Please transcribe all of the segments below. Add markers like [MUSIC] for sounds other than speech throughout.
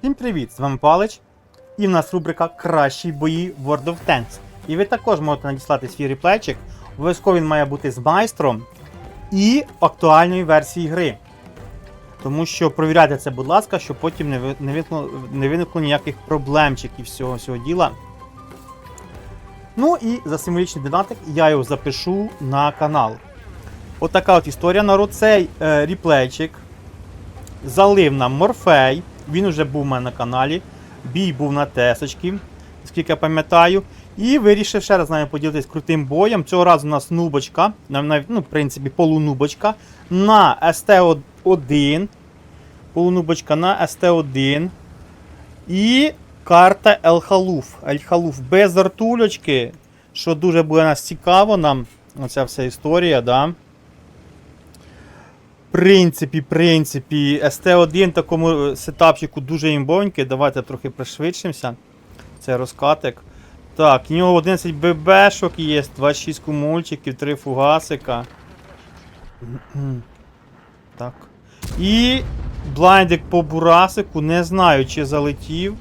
Всім привіт! З вами Палич. І в нас рубрика Кращі бої World of Tanks. І ви також можете надіслати свій реплейчик. Обов'язково він має бути з майстром і актуальної версії гри. Тому що провіряйте це, будь ласка, щоб потім не, ви- не, виникло, не виникло ніяких проблемчиків всього цього діла. Ну і за символічний донатик я його запишу на канал. От от історія. Народ, цей е, реплейчик залив нам Морфей. Він вже був у мене на каналі. Бій був на тесочки, скільки я пам'ятаю. І вирішив ще раз з нами поділитись крутим боєм. Цього разу у нас нубочка, навіть, ну, в принципі, полунубочка на СТ-1. Полунубочка на СТ-1. І карта Елхалуф. Елхалуф без артулечки. Що дуже буде нас цікаво нам. Оця вся історія, да принципі, принципі, ST1 такому е, сетапчику дуже імбовенький. Давайте трохи пришвидшимося. Це розкатик. Так, у нього 11 ББшок є, 26 кумульчиків, 3 фугасика. [CLEARS THROAT] Так. І блайндик по бурасику. Не знаю, чи залетів.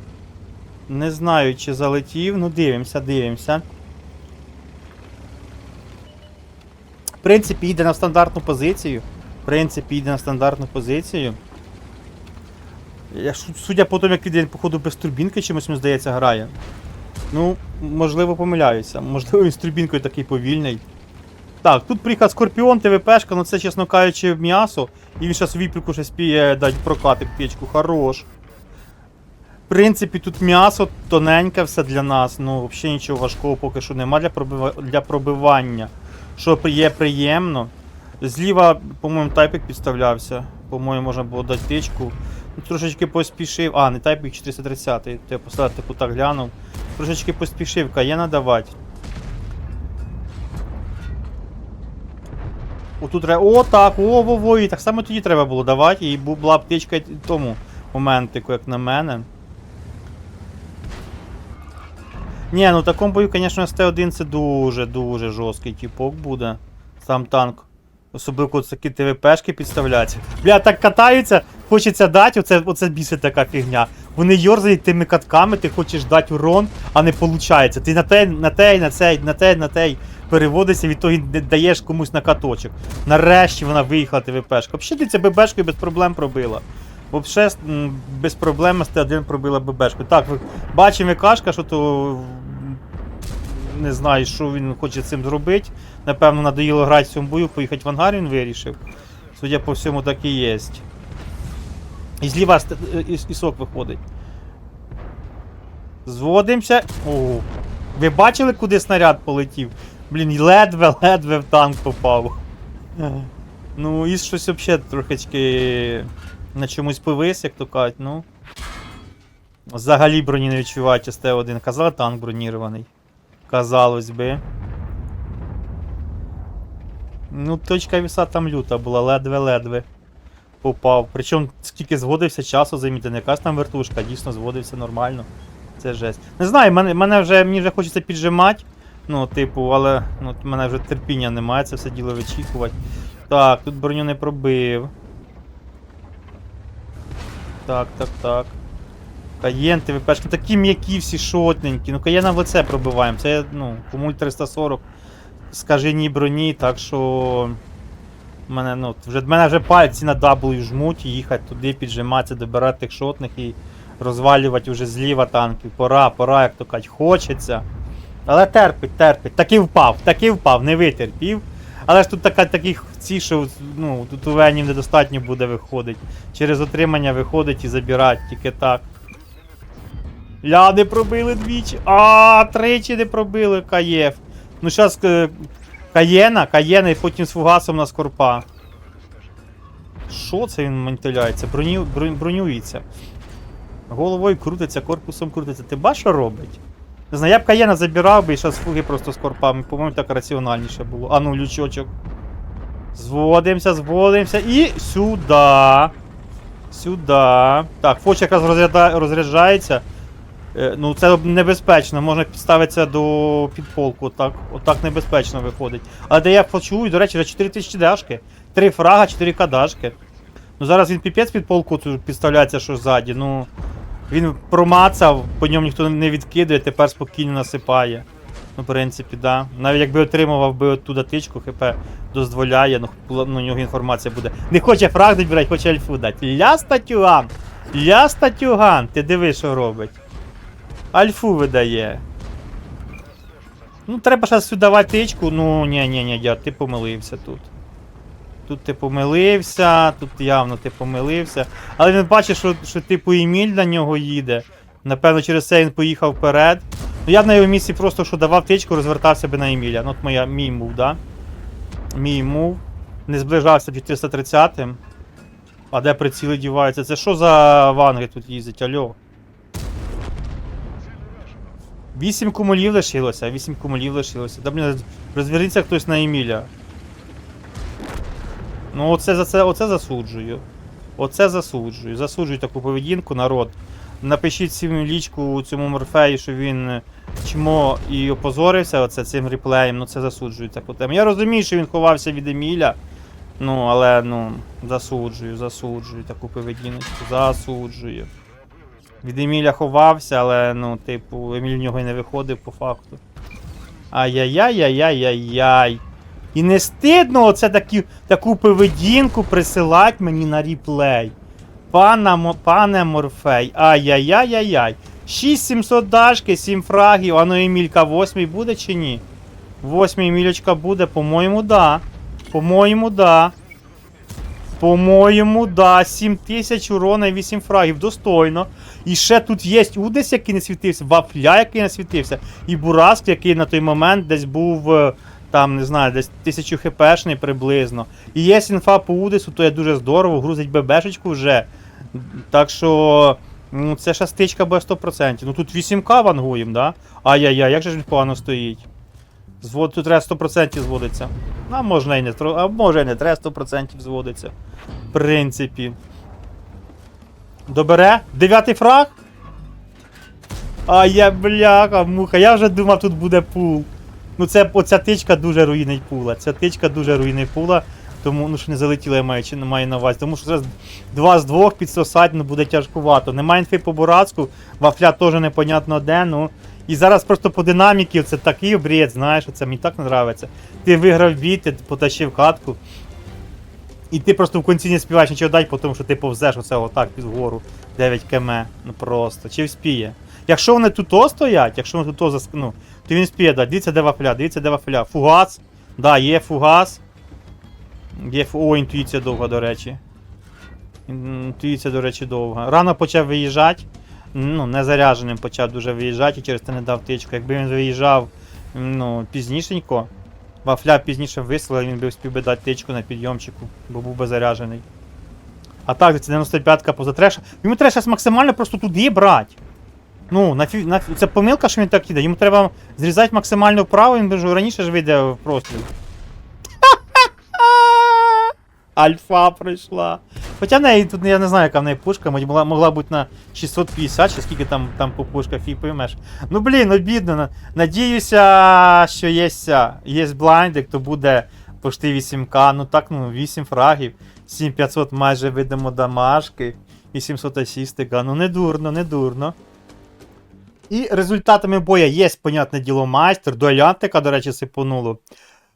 Не знаю, чи залетів. Ну, дивимося, дивимося. В принципі, йде на стандартну позицію. Принципі, йде на стандартну позицію. Я, судя по тому, як він, походу, без турбінки чимось, мені здається, грає. Ну, можливо, помиляюся. Можливо, він з турбінкою такий повільний. Так, тут приїхав Скорпіон, ТВПшка, ну це, чесно кажучи, м'ясо. І він зараз віприку ще спіє дати прокати печку. Хорош. В принципі, тут м'ясо тоненьке все для нас. Ну, взагалі нічого важкого поки що нема для, пробива... для пробивання. Що є приємно. Зліва, по-моєму, тайпік підставлявся. По-моєму, можна було дати тичку. Ну, Трошечки поспішив. А, не тайпік 430. То я поставив типу так глянув. Трошечки поспішив, каєна давати. Отут треба. О, так, о, во, во, і так само тоді треба було давати. І була аптечка й тому моментику, як на мене. Ні, ну в такому бою, звісно, СТ-1 це дуже-дуже жорсткий типок буде. Сам танк. Особливо такі ТВПшки підставляються. Бля, так катаються, хочеться дати, оце, оце бісить така фігня. Вони йорзають тими катками, ти хочеш дати урон, а не виходить. Ти на те, на те, на цей, на те, на те переводишся, від того даєш комусь на каточок. Нарешті вона виїхала ТВПшка. Взагалі ти це ББшкою без проблем пробила. Взагалі без проблем СТ-1 пробила ББшку. Так, бачимо Кашка, що то не знаю, що він хоче цим зробити. Напевно, надоїло грати в цьому бою, поїхати в ангар він вирішив. Судя по всьому, так і є. І зліва е, іс- ісок виходить. Зводимося. О, ви бачили, куди снаряд полетів? Блін, ледве-ледве в танк попав. Ну, і щось взагалі трошечки на чомусь повис, як то кажуть, ну. Взагалі броні не відчувають СТ-1. Казали, танк бронірований. Казалось би. Ну, точка віса там люта була, ледве-ледве попав. Причому скільки зводився часу замітити, не якась там вертушка, дійсно зводився нормально. Це жесть. Не знаю, мене, мене вже, мені вже хочеться піджимати. Ну, типу, але ну, от мене вже терпіння немає, це все діло вичікувати. Так, тут броню не пробив. Так, так, так. Каєн, ТВПшки, такі м'які всі шотненькі. Ну, каєна в лице пробиваємо. Це, ну, кумуль 340 скажені броні, так що. Мене, ну, вже, мене вже пальці на W жмуть і їхати туди, піджиматися, добирати тих шотних і розвалювати вже зліва танків. Пора, пора, як то кажуть, хочеться. Але терпить, терпить. Таки впав, таки впав, не витерпів. Але ж тут така, таких ці, що ну, тут у Венів недостатньо буде виходить. Через отримання виходить і забирати, тільки так. Ля, не пробили двічі. А, тричі не пробили Каєв. Ну зараз Каєна, Каєна і потім з фугасом на скорпа. Що це він мантиляється? Броню, броню, бронюється. Головою крутиться, корпусом крутиться. Ти бачиш, що робить? Не знаю, я б Каєна забирав би і зараз фуги просто з корпами. По-моєму, так раціональніше було. А ну, лючочок. Зводимося, зводимося і сюди. Сюди. Так, фоч якраз розряджається. Е, Ну, це небезпечно, можна підставитися до підполку, отак, отак небезпечно виходить. Але де я почую, до речі, за 4000 дашки. 3 фрага, 4 кадашки. Ну зараз він піпець під полку підставляється, що ззаді, ну. Він промацав, по ньому ніхто не відкидує, тепер спокійно насипає. Ну, в принципі, да. Навіть якби отримував би оттуда тичку, ХП дозволяє, ну, ну у нього інформація буде. Не хоче фраг відбирати, хоче альфу дати. Ля статюган! Ля статюган! Ти диви, що робить. Альфу видає. Ну, треба зараз сюди давати тичку. Ну, ні, ні, ні, дядь, ти помилився тут. Тут ти помилився, тут явно ти помилився. Але він бачить, що, що типу Еміль на нього їде. Напевно, через це він поїхав вперед. Ну я б на його місці просто що давав тичку, розвертався би на Еміля. Ну, от моя, мій мув, да? Мій мув. Не зближався 430-м. А де приціли діваються? Це що за ванги тут їздять, альо? Вісім кумулів лишилося, вісім кумулів лишилося. Да, блін, розверніться хтось на Еміля. Ну, оце за це, оце засуджую. Оце засуджую. Засуджую таку поведінку, народ. Напишіть всім лічку цьому морфею, що він е, чмо і опозорився оце цим реплеєм, ну це засуджую таку тему. Я розумію, що він ховався від Еміля. Ну, але ну, засуджую, засуджую таку поведіночку, засуджую. Від Еміля ховався, але ну, типу, Еміль в нього і не виходив по факту. Ай-яй-яй-яй-яй-яй. І не стидно оце такі, таку поведінку присилать мені на ріплей. Пана, пане Морфей. Ай-яй-яй-яй-яй. 6700 дашки, 7 фрагів. А ну Емілька, 8 буде чи ні? 8 Емілечка буде, по-моєму, да. По-моєму, да. По-моєму, да. 7000 урона і 8 фрагів. Достойно. І ще тут є Удес, який не світився, Вафля, який не світився, і Бураск, який на той момент десь був. е, Там, не знаю, десь 1000 хпшний приблизно. І є інфа по Удесу, то є дуже здорово, грузить ББшечку вже. Так що. Ну, це шастичка буде 100%. Ну тут 8К вангуєм, да? Ай-яй-яй, як же ж він погано стоїть. Звод тут треба 100% зводиться. А можна і не а може і не треба 100% зводиться. В принципі. Добере? Дев'ятий фраг? А я бляха, муха, я вже думав, тут буде пул. Ну це оця тичка дуже руїнить пула. Ця тичка дуже руїнить пула. Тому ну що не залетіло, я маю, чи маю на увазі. Тому що зараз два з двох підсосать ну, буде тяжкувато. Немає інфи по Бурацьку, вафля теж непонятно де, ну. І зараз просто по динаміки це такий бред, знаєш, це мені так не нравиться. Ти виграв бій, ти потащив катку. І ти просто в кінці не співаєш нічого дати, тому що ти повзеш оце отак під вгору 9 км. Ну просто. Чи вспіє? Якщо вони тут о стоять, якщо вони тут о заск... ну, то він спіє дати. Дивіться, де вафля, дивіться, де вафля. Фугас. Да, є фугас. Є фу... О, інтуїція довга, до речі. Інтуїція, до речі, довга. Рано почав виїжджати. Ну, не зарядженим почав дуже виїжджати і через це не дав тичку. Якби він виїжджав ну, пізнішенько, вафля пізніше вислали, він би встиг би дати тичку на підйомчику, бо був би заряджений. А так, це 95-ка поза треша. Йому треба зараз максимально просто туди брати. Ну, нафі... на... це помилка, що він так іде. Йому треба зрізати максимально вправо, він вже раніше ж вийде в простріл. [LAUGHS] Альфа прийшла. Хоча в неї тут я не знаю, яка в неї пушка, могла, могла бути на 650, чи скільки там, там по пушках, фіг поймеш. Ну блін, обідно. На- Надіюся, що є, є блайндик, то буде пошти 8К. Ну так, ну 8 фрагів, 7500 майже видимо дамажки, 800 асістика. Ну не дурно, не дурно. І результатами боя є, понятне діло, майстер, дуелянтика, до речі, сипонуло.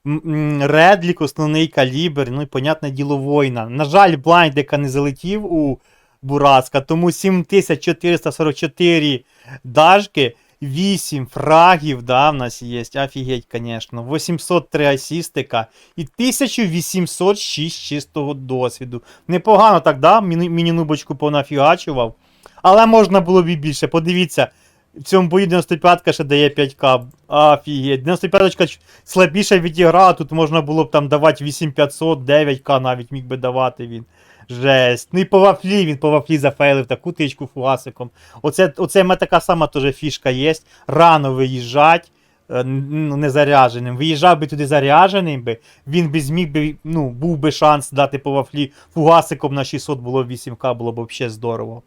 Редлік, основний калібр, ну і понятне діло воїна. На жаль, блайндика не залетів у Бурацка, тому 7444 дажки, 8 фрагів, да, в нас є. Офігеть, звісно. 803 асістика і 1806 чистого досвіду. Непогано так, да? Міні- Міні-нубочку понафігачував. Але можна було б і більше. Подивіться, в цьому бою 95-ка ще дає 5к. Офігеть. 95-ка ч- слабіше відіграла, тут можна було б там давати 8500, 9к навіть міг би давати він. Жесть. Ну і по вафлі, він по вафлі зафейлив таку тичку фугасиком. Оце, оце мене така сама теж фішка є. Рано виїжджать. е, Ну, не зарядженим. Виїжджав би туди зарядженим би, він би зміг би, ну, був би шанс дати по вафлі фугасиком на 600 було 8к, було б взагалі здорово.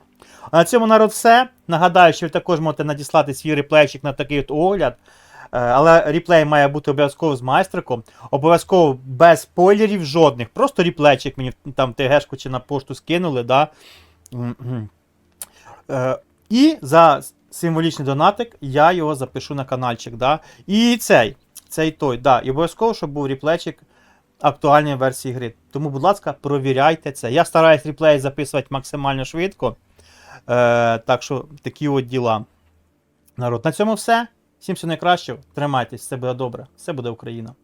А на цьому народ все. Нагадаю, що ви також можете надіслати свій реплейчик на такий от огляд. Е, Але реплей має бути обов'язково з майстриком. Обов'язково без спойлерів жодних. Просто реплейчик мені там ТГшку чи на пошту скинули, да. Е, І за символічний донатик я його запишу на каналчик. Да? І цей, цей той, да. І обов'язково, щоб був ріплечик актуальної версії гри. Тому, будь ласка, провіряйте це. Я стараюсь ріплей записувати максимально швидко. Е, так що такі от діла. Народ, на цьому все. Всім все найкращого. Тримайтесь, все буде добре. Все буде Україна.